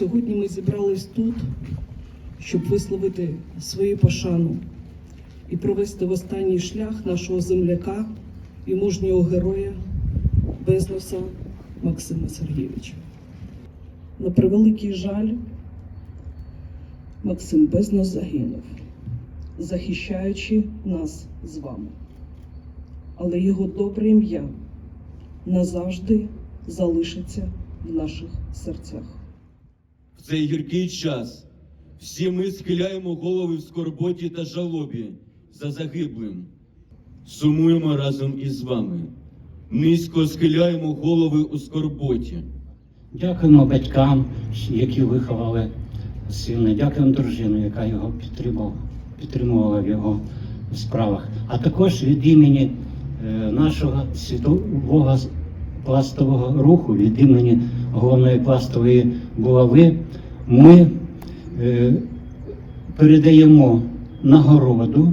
Сьогодні ми зібрались тут, щоб висловити свою пошану і провести в останній шлях нашого земляка і мужнього героя Безноса Максима Сергійовича. На превеликий жаль, Максим Безнос загинув, захищаючи нас з вами. Але його добре ім'я назавжди залишиться в наших серцях. Цей гіркий час всі ми схиляємо голови в скорботі та жалобі за загиблим. Сумуємо разом із вами. Низько схиляємо голови у скорботі. Дякуємо батькам, які виховали сина. Дякуємо дружину, яка його підтримувала, підтримувала в його справах. А також від імені е, нашого світового пластового руху, від імені головної пластової булави, ми е, передаємо нагороду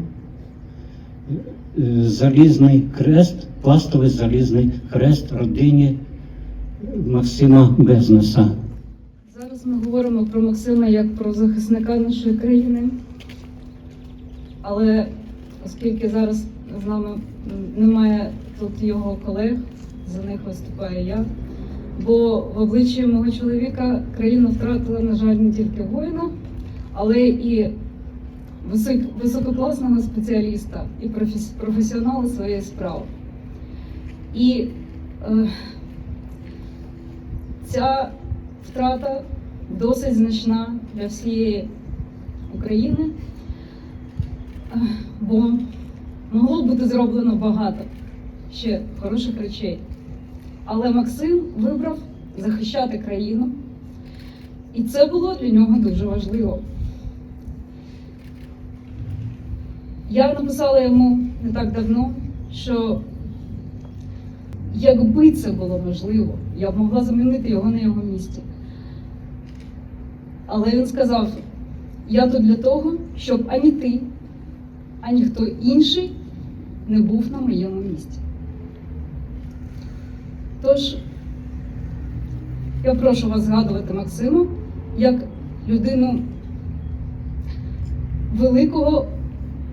е, залізний хрест, пластовий залізний хрест родині Максима Безнеса. Зараз ми говоримо про Максима як про захисника нашої країни. Але оскільки зараз з нами немає тут його колег, за них виступаю я. Бо в обличчі мого чоловіка країна втратила, на жаль, не тільки воїна, але і висок- висококласного спеціаліста і професі- професіонала своєї справи. І е, ця втрата досить значна для всієї України, бо могло бути зроблено багато ще хороших речей. Але Максим вибрав захищати країну, і це було для нього дуже важливо. Я написала йому не так давно, що якби це було можливо, я б могла замінити його на його місці. Але він сказав: я тут для того, щоб ані ти, ані хто інший не був на моєму місці. Тож, я прошу вас згадувати Максима як людину великого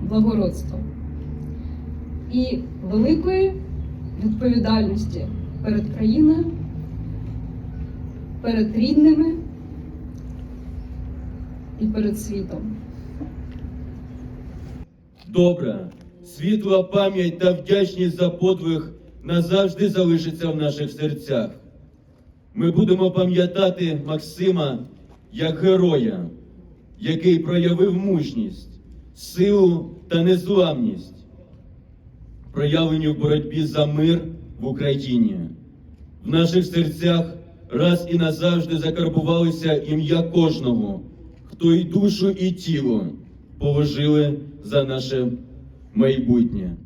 благородства і великої відповідальності перед країною, перед рідними і перед світом. Добра, світла пам'ять та вдячність за подвиг назавжди залишиться в наших серцях. Ми будемо пам'ятати Максима як героя, який проявив мужність, силу та незламність, проявлені в боротьбі за мир в Україні. В наших серцях раз і назавжди закарбувалося ім'я кожного, хто і душу, і тіло положили за наше майбутнє.